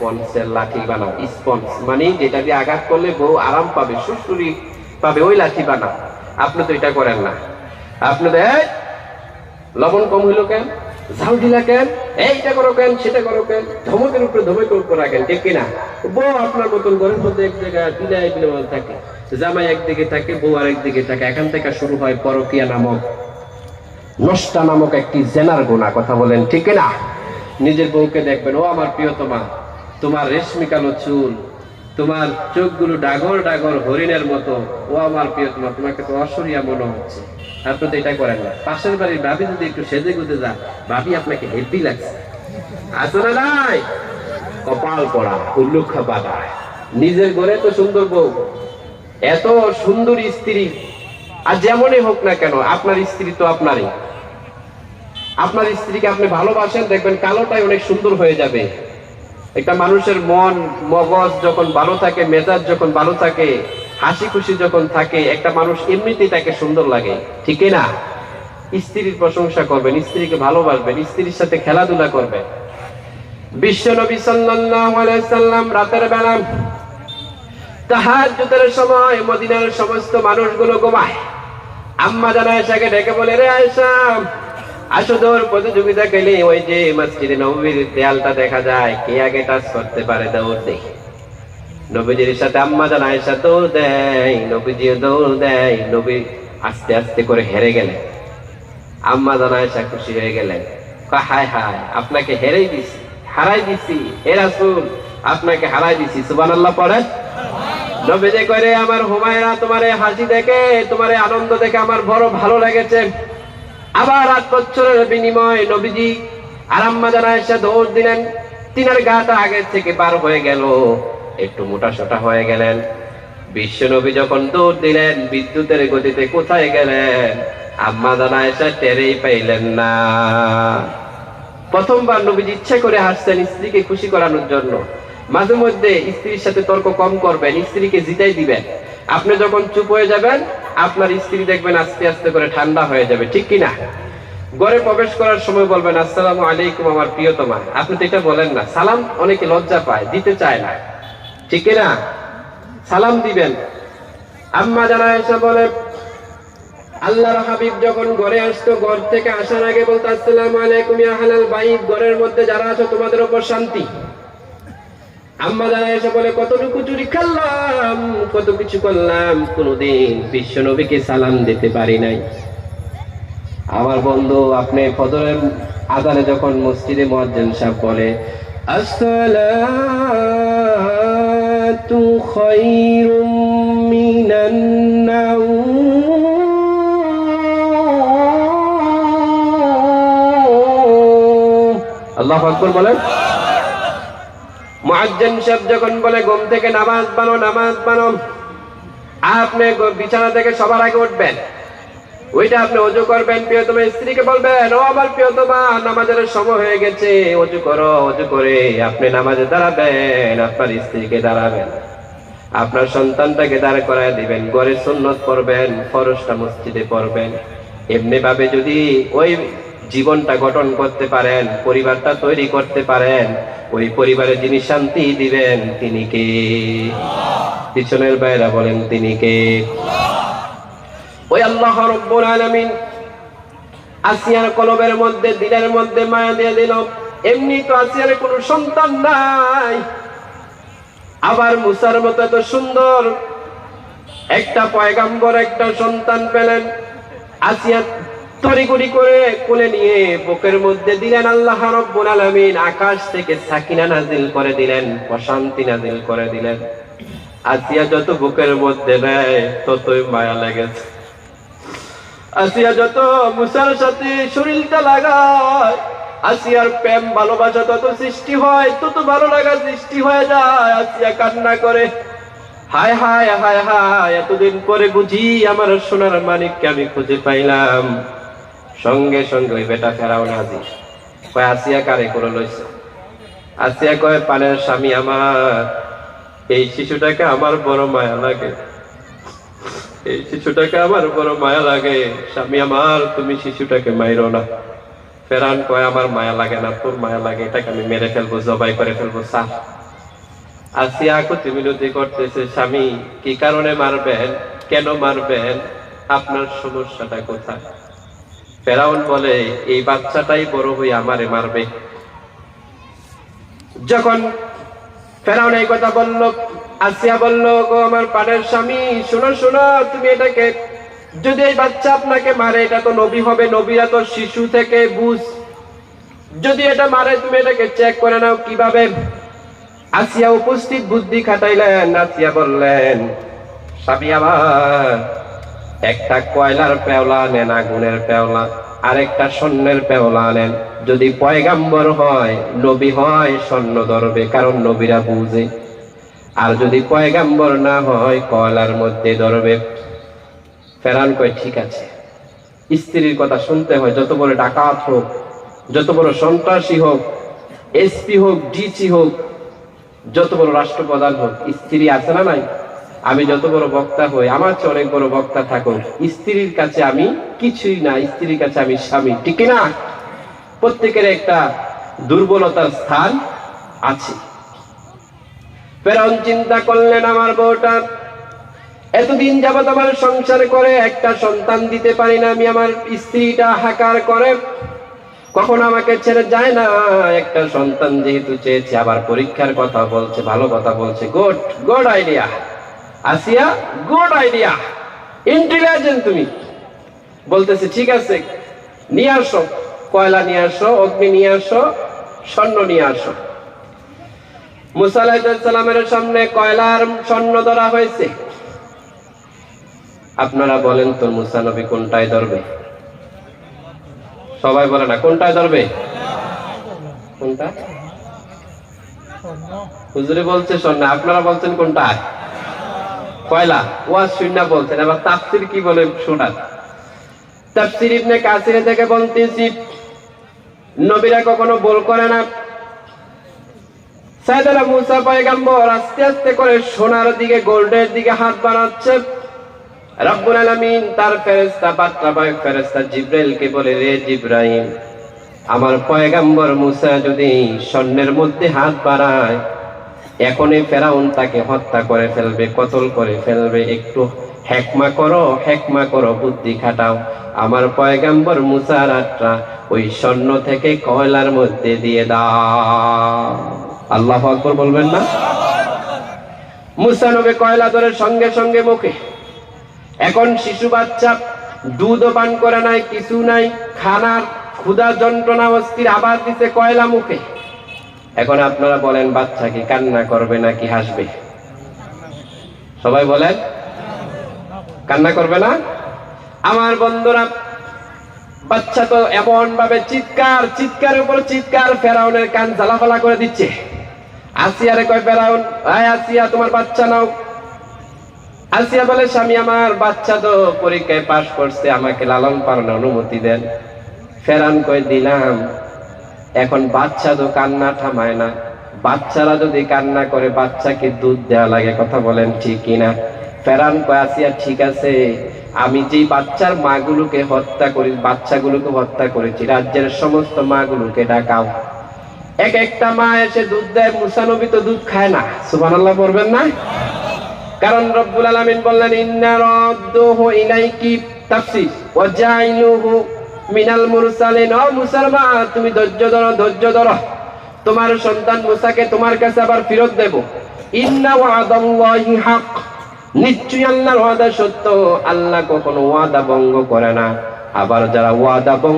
স্পঞ্জের লাঠি বানাও। স্পঞ্জ মানে যেটা দিয়ে আঘাত করলে বউ আরাম পাবে সুস্থুরি পাবে ওই লাঠি বানাও আপনি তো এটা করেন না। আপনি তো লবণ কম হইল কেন? ঝাল দিলা কেন? এইটা করো কেন? সেটা করো কেন? ধমকের উপরে ধমকের উপরে রাখেন, ঠিক কিনা? বউ আপনার মতন ঘরের মধ্যে এক জায়গায় বিদায় বিনয় থাকে, জামাই একদিকে থাকে, বউ আর একদিকে থাকে। এখান থেকে শুরু হয় পরকিয়া নামক, নষ্টা নামক একটি জেনার গোনা, কথা বলেন, ঠিক না নিজের বউকে দেখবেন, ও আমার প্রিয়তমা। তোমার রেশমি কালো চুল, তোমার চোখগুলো ডাগর ডাগর হরিণের মতো। ও আমার প্রিয়তমা তোমাকে তো অসরিয়া মনে হচ্ছে। আপনি তো এটা করেন না। পাশের বাড়ির ভাবি যদি একটু সেজে গুজে যান, ভাবি আপনাকে হেভি লাগছে। আসলে নাই কপাল পড়া উল্লুখা বাধা নিজের ঘরে তো সুন্দর বউ। এত সুন্দর স্ত্রী। আর যেমনই হোক না কেন, আপনার স্ত্রী তো আপনারই। আপনার স্ত্রীকে আপনি ভালোবাসেন, দেখবেন কালোটাই অনেক সুন্দর হয়ে যাবে। একটা মানুষের মন, মগজ যখন ভালো থাকে, মেজাজ যখন ভালো থাকে হাসি খুশি যখন থাকে, একটা মানুষ এমনিতেই তাকে সুন্দর লাগে, ঠিক না? স্ত্রীর প্রশংসা করবেন, স্ত্রীকে ভালোবাসবেন, স্ত্রীর সাথে খেলাধুলা করবেন। বিশ্ব নবী সাল্লাম রাতের বেলা তাহাজ্জুদের সময় মদিনার সমস্ত মানুষগুলো ঘুমায়। আম্মা জানা আয়েশাকে ডেকে বলে, রে আয়েশা আসো দৌড় প্রতিযোগিতা ওই যে মসজিদে নবীর দেয়ালটা দেখা যায়, কে আগে টাচ করতে পারে দৌড় নবীজির সাথে আম্মা দৌড় দেয় নবীজি দৌড় দেয়, নবী আস্তে আস্তে করে হেরে গেলেন। আম্মা খুশি হয়ে গেলেন। হায় হায়, আপনাকে হেরেই দিছি, হারাই দিছি, হে রাসূল, আপনাকে হারাই দিছি, সুবহানাল্লাহ পড়েন। নবীজি করে আমার হুমায়রা তোমার হাসি দেখে, তোমার আনন্দ দেখে আমার বড় ভালো লেগেছে। আবার আট বছরের বিনিময় নবীজি আরাম্মা জানা এসে দৌড় দিলেন। তিনার গাটা আগের থেকে পার হয়ে গেল। একটু মোটা সোটা হয়ে গেলেন। বিশ্ব নবী যখন দৌড় দিলেন, বিদ্যুতের গতিতে কোথায় গেলেন? আম্মা জানা এসে টেরেই পাইলেন না। প্রথমবার নবীজি ইচ্ছে করে হাসছেন স্ত্রীকে খুশি করানোর জন্য। মাঝে মধ্যে স্ত্রীর সাথে তর্ক কম করবেন, স্ত্রীকে জিতাই দিবেন। আপনি যখন চুপ হয়ে যাবেন আপনার স্ত্রী দেখবেন আস্তে আস্তে করে ঠান্ডা হয়ে যাবে, ঠিক কিনা? ঘরে প্রবেশ করার সময় বলবেন, আসসালাম আলাইকুম আমার প্রিয়তমা। আপনি তো এটা বলেন না। সালাম অনেকে লজ্জা পায়, দিতে চায় না, ঠিক কিনা? সালাম দিবেন। আম্মা জানা এসে বলে আল্লাহর হাবিব যখন ঘরে আসতো, ঘর থেকে আসার আগে বলতো, আসসালামু আলাইকুম ইয়া হালাল বাইত। ঘরের মধ্যে যারা আছো, তোমাদের উপর শান্তি। আম্মা জানা এসে বলে কতটুকু চুরি খাল্লাম, কত কিছু করলাম, কোনোদিন বিশ্ব নবীকে সালাম দিতে পারি নাই। আমার বন্ধু, আপনি ফজরের আদানে যখন মসজিদে মুয়াজ্জিন সাহেব বলে নাওম। আল্লাহু বলেন। মুয়াজ্জিন সাহেব যখন বলে, ঘুম থেকে নামাজ বানো নামাজ বানো আপনি বিছানা থেকে সবার আগে উঠবেন। ওইটা আপনি অজু করবেন, প্রিয়তমা স্ত্রীকে বলবেন, ও আমার প্রিয়তমা, নামাজের সময় হয়ে গেছে, অজু করো, অজু করে আপনি নামাজে দাঁড়াবেন, আপনার স্ত্রীকে দাঁড়াবেন। আপনার সন্তানটাকে দাঁড় করায় দিবেন, ঘরে সুন্নত পড়বেন ফরসটা মসজিদে পড়বেন। এমনি ভাবে যদি ওই জীবনটা গঠন করতে পারেন, পরিবারটা তৈরি করতে পারেন, ওই পরিবারে যিনি শান্তি দিবেন তিনি কে? পিছনের বাইরা বলেন তিনি কে? ওই আল্লাহ রব্বুল আলামিন আসিয়ার কলবের মধ্যে দিনের মধ্যে মায়া দিয়ে দিল। এমনি তো আসিয়ার কোনো সন্তান নাই। আবার মুসার মতো এত সুন্দর। একটা পয়গাম্বর, একটা সন্তান পেলেন। আসিয়া তড়িগুড়ি করে কোলে নিয়ে বুকের মধ্যে দিলেন আল্লাহ রব্বুল আলামিন, আকাশ থেকে সাকিনা নাজিল করে দিলেন, প্রশান্তি নাজিল করে দিলেন। আসিয়া যত বুকের মধ্যে নেয় ততই মায়া লেগেছে। আসিয়া যত মুসার সাথে শরীরটা লাগায়, আসিয়ার প্রেম ভালোবাসা তত সৃষ্টি হয়, তত ভালো লাগা সৃষ্টি হয়ে যায়। আসিয়া কান্না করে, হায় হায় হায় হায়, এতদিন পরে বুঝি আমার সোনার মানিককে আমি খুঁজে পাইলাম। সঙ্গে সঙ্গে ওই বেটা ফেরাও নাজি কয়, আসিয়া কারে করে লইছে? আসিয়া কয়, পানের স্বামী আমার। এই শিশুটাকে আমার বড় মায়া লাগে। এই শিশুটাকে আমার বড় মায়া লাগে। স্বামী আমার, তুমি শিশুটাকে মাইরো না। ফেরান কয়, আমার মায়া লাগে না, তোর মায়া লাগে। এটাকে আমি মেরে ফেলব, জবাই করে ফেলব সাফ আসিয়া কুতি মিনতি করতেছে, স্বামী, কি কারণে মারবেন? কেন মারবেন? আপনার সমস্যাটা কোথায়? ফেরাউন বলে, এই বাচ্চাটাই বড় হয়ে আমারে মারবে। যখন ফেরাউন এই কথা বলল, আসিয়া বলল, গো আমার পানের স্বামী, শোনো শোনো, তুমি এটাকে, যদি এই বাচ্চা আপনাকে মারে, এটা তো নবী হবে, নবীরা তো শিশু থেকে বুঝ। যদি এটা মারে, তুমি এটাকে চেক করে নাও কীভাবে। আসিয়া উপস্থিত বুদ্ধি খাটাইলেন, আসিয়া বললেন, স্বামী আমার একটা কয়লার পেওলা নেন, আগুনের পেওলা। আরেকটা স্বর্ণের পেওলা আনেন যদি পয়গাম্বর হয়, নবী হয়, স্বর্ণ ধরবে, কারণ নবীরা বুঝে। আর যদি পয়গাম্বর না হয়, কয়লার মধ্যে ধরবে। ফেরান কয়, ঠিক আছে। স্ত্রীর কথা শুনতে হয়, যত বড় ডাকাত হোক, যত বড় সন্ত্রাসী হোক, এসপি হোক, ডিসি হোক, যত বড় রাষ্ট্রপ্রধান হোক, স্ত্রী আছে না নাই? আমি যত বড় বক্তা হই, আমার চেয়ে অনেক বড় বক্তা থাকুক স্ত্রীর কাছে আমি কিছুই না, স্ত্রীর কাছে আমি স্বামী। ঠিক না প্রত্যেকের একটা দুর্বলতার স্থান আছে। ফেরাউন চিন্তা করলেন, আমার বউটা এতদিন যাবত আমার সংসার করে, একটা সন্তান দিতে পারি না, আমি আমার স্ত্রীটা হাকার করে। কখনো আমাকে ছেড়ে যায় না, একটা সন্তান যেহেতু চেয়েছে, আবার পরীক্ষার কথা বলছে, ভালো কথা বলছে। Good good idea. Asiya good idea intelligent তুমি। বলতেছে, ঠিক আছে, নিয়ে আসো। কয়লা নিয়ে আসো, অগ্নি নিয়ে আসো, স্বর্ণ নিয়ে আসো। মুসা আলাহিসাল্লামের সামনে কয়লার স্বর্ণ ধরা হয়েছে। আপনারা বলেন তো, মুসা নবী কোনটায় ধরবে? সবাই বলে না, কোনটায় ধরবে? কোনটা? হুজুরে বলছে স্বর্ণ, আপনারা বলছেন কোনটায়? কয়লা? ওয়াজ শূন্য বলছেন এবার তাফসির কি বলে শোনান তাফসির ইবনে কাসির থেকে বলতেছি, নবীরা কখনো বল করে না। সাইদানা মুসা পয়গাম্বর আস্তে আস্তে করে সোনার দিকে, গোল্ডের দিকে হাত বাড়াচ্ছে। রব্বুল আলামিন তার ফেরেশতা বার্তাবাহক ফেরেশতা জিব্রাইলকে বলে, রে জিব্রাইল, আমার পয়গাম্বর মুসা যদি স্বর্ণের মধ্যে হাত বাড়ায় এখনই ফেরাউন তাকে হত্যা করে ফেলবে, কতল করে ফেলবে, একটু হেকমা করো হেকমা করো, বুদ্ধি খাটাও। আমার পয়গাম্বর মুসার আটটা ওই স্বর্ণ থেকে কয়লার মধ্যে দিয়ে দাও। আল্লাহ আকবর বলবেন না? মুসানবে কয়লা ধরে সঙ্গে সঙ্গে মুখে। এখন শিশু বাচ্চা দুধও পান করে নাই, কিছু নাই, খানার ক্ষুধা যন্ত্রণা অস্থির আবার দিতে কয়লা মুখে। এখন আপনারা বলেন, বাচ্চা কি কান্না করবে নাকি হাসবে? সবাই বলেন, কান্না করবে না? আমার বন্ধুরা, বাচ্চা তো এমন ভাবে চিৎকার, চিৎকারের উপর চিৎকার, ফেরাউনের কান জ্বালাফালা করে দিচ্ছে। আসিয়ারে কয়, ফেরাউন, আয় আসিয়া, তোমার বাচ্চা নাও। আসিয়া বলে, স্বামী, আমার বাচ্চা তো পরীক্ষায় পাশ করছে, আমাকে লালন পালনের অনুমতি দেন। ফেরান কই দিলাম। এখন বাচ্চা তো কান্না থামায় না। বাচ্চারা যদি কান্না করে, বাচ্চাকে দুধ দেওয়া লাগে, কথা বলেন ঠিক কিনা? ফেরান কয়, আসিয়া ঠিক আছে, আমি যেই বাচ্চার মাগুলোকে হত্যা করি, বাচ্চাগুলোকে হত্যা করেছি, রাজ্যের সমস্ত মাগুলোকে ডাকাও। এক একটা মা এসে দুধ দেয় মুসানবী তো দুধ খায় না। সুবহানাল্লাহ বলবেন না? কারণ রব্বুল আলামিন বললেন, ইন্না রাদ্দুহু ইলাইকি তাফসীর মিনাল মুরসালিন, ও মুসলমান, তুমি ধৈর্য ধরো ধৈর্য ধরো। তোমার সন্তান মুসাকে তোমার কাছে আবার ফিরত দেব। ইন্না ওয়াদাল্লাহি হক। নিশ্চয়ই আল্লাহর ওয়াদা সত্য। আল্লাহ কখনো ওয়াদা ভঙ্গ করে না। আবার যারা ওয়াদা ভঙ্গ